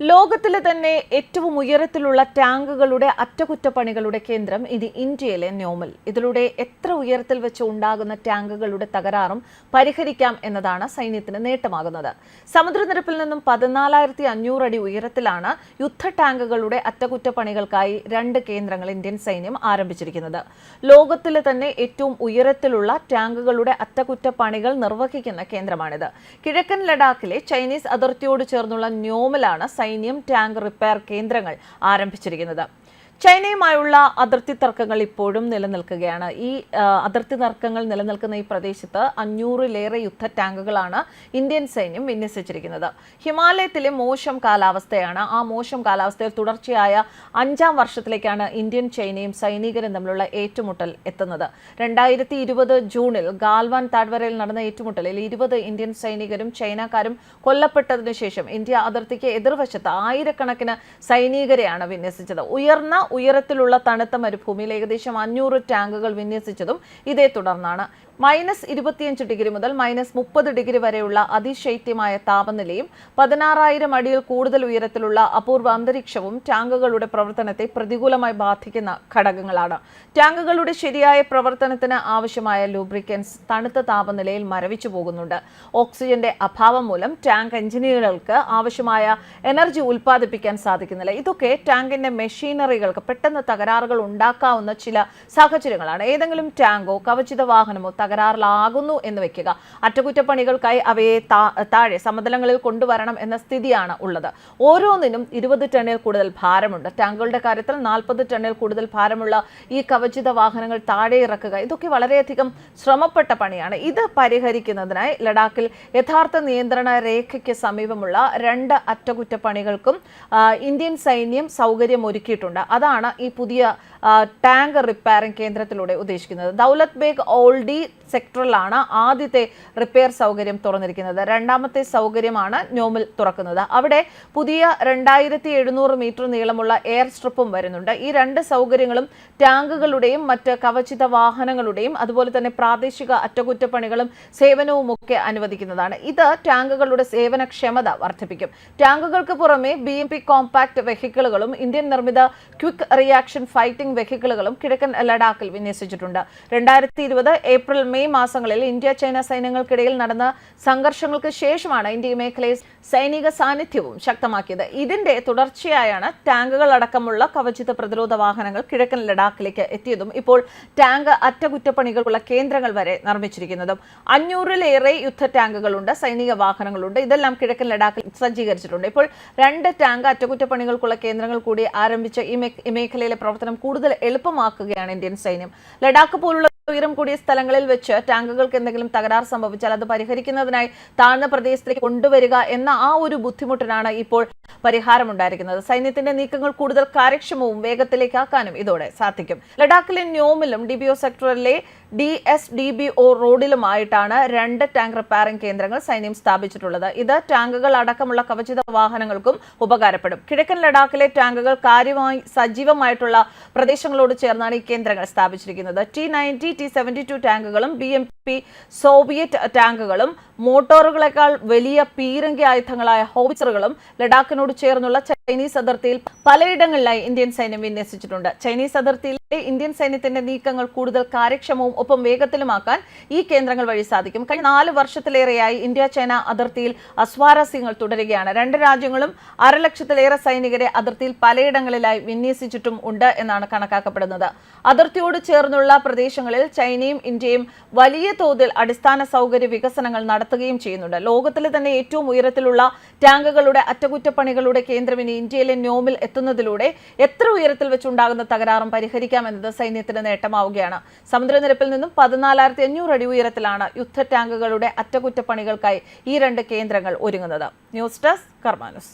ലോകത്തിലെ തന്നെ ഏറ്റവും ഉയരത്തിലുള്ള ടാങ്കുകളുടെ അറ്റകുറ്റപ്പണികളുടെ കേന്ദ്രം ഇത് ഇന്ത്യയിലെ നോമൽ. ഇതിലൂടെ എത്ര ഉയരത്തിൽ വെച്ച് ഉണ്ടാകുന്ന ടാങ്കുകളുടെ തകരാറും പരിഹരിക്കാം എന്നതാണ് സൈന്യത്തിന് നേട്ടമാകുന്നത്. സമുദ്രനിരപ്പിൽ നിന്നും പതിനാലായിരത്തി അഞ്ഞൂറ് അടി ഉയരത്തിലാണ് യുദ്ധ ടാങ്കുകളുടെ അറ്റകുറ്റപ്പണികൾക്കായി രണ്ട് കേന്ദ്രങ്ങൾ ഇന്ത്യൻ സൈന്യം ആരംഭിച്ചിരിക്കുന്നത്. ലോകത്തിലെ തന്നെ ഏറ്റവും ഉയരത്തിലുള്ള ടാങ്കുകളുടെ അറ്റകുറ്റപ്പണികൾ നിർവഹിക്കുന്ന കേന്ദ്രമാണിത്. കിഴക്കൻ ലഡാക്കിലെ ചൈനീസ് അതിർത്തിയോട് ചേർന്നുള്ള ന്യോമലാണ് സൈന്യം ടാങ്ക് റിപ്പയർ കേന്ദ്രങ്ങൾ ആരംഭിച്ചിരിക്കുന്നത്. ചൈനയുമായുള്ള അതിർത്തി തർക്കങ്ങൾ ഇപ്പോഴും നിലനിൽക്കുകയാണ്. ഈ അതിർത്തി തർക്കങ്ങൾ നിലനിൽക്കുന്ന ഈ പ്രദേശത്ത് അഞ്ഞൂറിലേറെ യുദ്ധ ടാങ്കുകളാണ് ഇന്ത്യൻ സൈന്യം വിന്യസിച്ചിരിക്കുന്നത്. ഹിമാലയത്തിലെ മോശം കാലാവസ്ഥയാണ്. ആ മോശം കാലാവസ്ഥയിൽ തുടർച്ചയായ അഞ്ചാം വർഷത്തിലേക്കാണ് ഇന്ത്യൻ ചൈനയും സൈനികരും തമ്മിലുള്ള ഏറ്റുമുട്ടൽ എത്തുന്നത്. രണ്ടായിരത്തി ഇരുപത് ജൂണിൽ ഗാൽവാൻ താഴ്വരയിൽ നടന്ന ഏറ്റുമുട്ടലിൽ ഇരുപത് ഇന്ത്യൻ സൈനികരും ചൈനക്കാരും കൊല്ലപ്പെട്ടതിനു ശേഷം ഇന്ത്യ അതിർത്തിക്ക് എതിർവശത്ത് ആയിരക്കണക്കിന് സൈനികരെയാണ് വിന്യസിച്ചത്. ഉയർന്ന ഉയരത്തിലുള്ള തണുത്ത മരുഭൂമിയിൽ ഏകദേശം അഞ്ഞൂറ് ടാങ്കുകൾ വിന്യസിച്ചതും ഇതേ തുടർന്നാണ്. മൈനസ് ഇരുപത്തിയഞ്ച് ഡിഗ്രി മുതൽ മൈനസ് മുപ്പത് ഡിഗ്രി വരെയുള്ള അതിശൈത്യമായ താപനിലയും പതിനാറായിരം അടിയിൽ കൂടുതൽ ഉയരത്തിലുള്ള അപൂർവ അന്തരീക്ഷവും ടാങ്കുകളുടെ പ്രവർത്തനത്തെ പ്രതികൂലമായി ബാധിക്കുന്ന ഘടകങ്ങളാണ്. ടാങ്കുകളുടെ ശരിയായ പ്രവർത്തനത്തിന് ആവശ്യമായ ലൂബ്രിക്കൻസ് തണുത്ത താപനിലയിൽ മരവിച്ചു പോകുന്നുണ്ട്. ഓക്സിജന്റെ അഭാവം മൂലം ടാങ്ക് എഞ്ചിനുകൾക്ക് ആവശ്യമായ എനർജി ഉൽപ്പാദിപ്പിക്കാൻ സാധിക്കുന്നില്ല. ഇതൊക്കെ ടാങ്കിന്റെ മെഷീനറികൾക്ക് പെട്ടെന്ന് തകരാറുകൾ ഉണ്ടാക്കാവുന്ന ചില സാഹചര്യങ്ങളാണ്. ഏതെങ്കിലും ടാങ്കോ കവചിത വാഹനമോ തകരാറിലാകുന്നു എന്ന് വെക്കുക. അറ്റകുറ്റപ്പണികൾക്കായി അവയെ താഴെ സമതലങ്ങളിൽ കൊണ്ടുവരണം എന്ന സ്ഥിതിയാണ് ഉള്ളത്. ഓരോന്നിനും ഇരുപത് ടണ്ണിൽ കൂടുതൽ ഭാരമുണ്ട്. ടാങ്കുകളുടെ കാര്യത്തിൽ നാൽപ്പത് ടണ്ണിൽ കൂടുതൽ ഭാരമുള്ള ഈ കവചിത വാഹനങ്ങൾ താഴെ ഇറക്കുക ഇതൊക്കെ വളരെയധികം ശ്രമപ്പെട്ട പണിയാണ്. ഇത് പരിഹരിക്കുന്നതിനായി ലഡാക്കിൽ യഥാർത്ഥ നിയന്ത്രണ രേഖയ്ക്ക് സമീപമുള്ള രണ്ട് അറ്റകുറ്റപ്പണികൾക്കും ഇന്ത്യൻ സൈന്യം സൗകര്യം ഒരുക്കിയിട്ടുണ്ട് അതാണ് ഈ പുതിയ ടാങ്ക് റിപ്പയറിംഗ് കേന്ദ്രത്തിലൂടെ ഉദ്ദേശിക്കുന്നത്. ദൗലത് ബേഗ് ഓൾഡി സെക്ടറിലാണ് ആദ്യത്തെ റിപ്പയർ സൗകര്യം തുറന്നിരിക്കുന്നത്. രണ്ടാമത്തെ സൗകര്യമാണ് നോമിൽ തുറക്കുന്നത്. അവിടെ പുതിയ രണ്ടായിരത്തി എഴുന്നൂറ് മീറ്റർ നീളമുള്ള എയർ സ്ട്രിപ്പും വരുന്നുണ്ട്. ഈ രണ്ട് സൗകര്യങ്ങളും ടാങ്കുകളുടെയും മറ്റ് കവചിത വാഹനങ്ങളുടെയും അതുപോലെ തന്നെ പ്രാദേശിക അറ്റകുറ്റപ്പണികളും സേവനവും ഒക്കെ അനുവദിക്കുന്നതാണ്. ഇത് ടാങ്കുകളുടെ സേവനക്ഷമത വർദ്ധിപ്പിക്കും. ടാങ്കുകൾക്ക് പുറമെ ബി എം പി കോമ്പാക്ട് വെഹിക്കിളുകളും ഇന്ത്യൻ നിർമ്മിത ക്വിക്ക് റിയാക്ഷൻ ഫൈറ്റിംഗ് വെഹിക്കിളുകളും കിഴക്കൻ ലഡാക്കിൽ വിന്യസിച്ചിട്ടുണ്ട്. രണ്ടായിരത്തി ഇരുപത് ഏപ്രിൽ മെയ് മാസങ്ങളിൽ ഇന്ത്യ ചൈന സൈന്യങ്ങൾക്കിടയിൽ നടന്ന സംഘർഷങ്ങൾക്ക് ശേഷമാണ് ഇന്ത്യ മേഖലയിൽ സൈനിക സാന്നിധ്യവും ശക്തമാക്കിയത്. ഇതിന്റെ തുടർച്ചയായാണ് ടാങ്കുകൾ അടക്കമുള്ള കവചിത പ്രതിരോധ വാഹനങ്ങൾ കിഴക്കൻ ലഡാക്കിലേക്ക് എത്തിയതും ഇപ്പോൾ ടാങ്ക് അറ്റകുറ്റപ്പണികൾക്കുള്ള കേന്ദ്രങ്ങൾ വരെ നിർമ്മിച്ചിരിക്കുന്നതും. അഞ്ഞൂറിലേറെ യുദ്ധ ടാങ്കുകളുണ്ട് സൈനിക വാഹനങ്ങളുണ്ട്. ഇതെല്ലാം കിഴക്കൻ ലഡാക്കിൽ സജ്ജീകരിച്ചിട്ടുണ്ട്. ഇപ്പോൾ രണ്ട് ടാങ്ക് അറ്റകുറ്റപ്പണികൾക്കുള്ള കേന്ദ്രങ്ങൾ കൂടി ആരംഭിച്ച ഈ ഈ മേഖലയിലെ പ്രവർത്തനം കൂടുതൽ എളുപ്പമാക്കുകയാണ് ഇന്ത്യൻ സൈന്യം. ലഡാക്ക് പോലുള്ള ഉയരം കൂടിയ സ്ഥലങ്ങളിൽ വെച്ച് ടാങ്കുകൾക്ക് എന്തെങ്കിലും തകരാർ സംഭവിച്ചാൽ അത് പരിഹരിക്കുന്നതിനായി താഴ്ന്ന പ്രദേശത്തേക്ക് കൊണ്ടുവരിക എന്ന ആ ഒരു ബുദ്ധിമുട്ടിനാണ് ഇപ്പോൾ പരിഹാരമുണ്ടായിരിക്കുന്നത്. സൈന്യത്തിന്റെ നീക്കങ്ങൾ കൂടുതൽ കാര്യക്ഷമവും വേഗത്തിലേക്കാക്കാനും ഇതോടെ സാധിക്കും. ലഡാക്കിലെ ന്യോമിലും D സെക്ടറിലെ D S D B O റോഡിലുമായിട്ടാണ് രണ്ട് ടാങ്ക് റിപ്പയറിംഗ് കേന്ദ്രങ്ങൾ സൈന്യം സ്ഥാപിച്ചിട്ടുള്ളത്. ഇത് ടാങ്കുകൾ അടക്കമുള്ള കവചിത വാഹനങ്ങൾക്കും ഉപകാരപ്പെടും. കിഴക്കൻ ലഡാക്കിലെ ടാങ്കുകൾ കാര്യമായി സജീവമായിട്ടുള്ള പ്രദേശങ്ങളോട് ചേർന്നാണ് ഈ കേന്ദ്രങ്ങൾ സ്ഥാപിച്ചിരിക്കുന്നത്. T ninety T seventy two ടാങ്കുകളും B M P Soviet ടാങ്കുകളും മോട്ടോറുകളെക്കാൾ വലിയ പീരങ്കി ആയുധങ്ങളായ ഹോവിച്ചറുകളും ലഡാക്കിനോട് ചേർന്നുള്ള ചൈനീസ് അതിർത്തിയിൽ പലയിടങ്ങളിലായി ഇന്ത്യൻ സൈന്യം വിന്യസിച്ചിട്ടുണ്ട്. ചൈനീസ് അതിർത്തിയിലെ ഇന്ത്യൻ സൈന്യത്തിന്റെ നീക്കങ്ങൾ കൂടുതൽ കാര്യക്ഷമവും ഒപ്പം വേഗത്തിലുമാക്കാൻ ഈ കേന്ദ്രങ്ങൾ വഴി സാധിക്കും. കഴിഞ്ഞ നാല് വർഷത്തിലേറെയായി ഇന്ത്യ ചൈന അതിർത്തിയിൽ അസ്വാരസ്യങ്ങൾ തുടരുകയാണ്. രണ്ട് രാജ്യങ്ങളും അരലക്ഷത്തിലേറെ സൈനികരെ അതിർത്തിയിൽ പലയിടങ്ങളിലായി വിന്യസിച്ചിട്ടും ഉണ്ട് എന്നാണ് കണക്കാക്കപ്പെടുന്നത്. അതിർത്തിയോട് ചേർന്നുള്ള പ്രദേശങ്ങളിൽ ചൈനയും ഇന്ത്യയും വലിയ തോതിൽ അടിസ്ഥാന സൗകര്യ വികസനങ്ങൾ നടത്തുകയും ചെയ്യുന്നുണ്ട്. ലോകത്തിലെ തന്നെ ഏറ്റവും ഉയരത്തിലുള്ള ടാങ്കുകളുടെ അറ്റകുറ്റപ്പണികളുടെ കേന്ദ്രം ഇനി ഇന്ത്യയിലെ നോമിൽ എത്തുന്നതിലൂടെ എത്ര ഉയരത്തിൽ വെച്ചുണ്ടാകുന്ന തകരാറും പരിഹരിക്കാമെന്നത് സൈന്യത്തിന് നേട്ടമാവുകയാണ്. സമുദ്രനിരപ്പിൽ നിന്നും പതിനാലായിരത്തി അഞ്ഞൂറ് അടി ഉയരത്തിലാണ് യുദ്ധ ടാങ്കുകളുടെ അറ്റകുറ്റപ്പണികൾക്കായി ഈ രണ്ട് കേന്ദ്രങ്ങൾ ഒരുങ്ങുന്നത്. News desk കർമാനുസ്.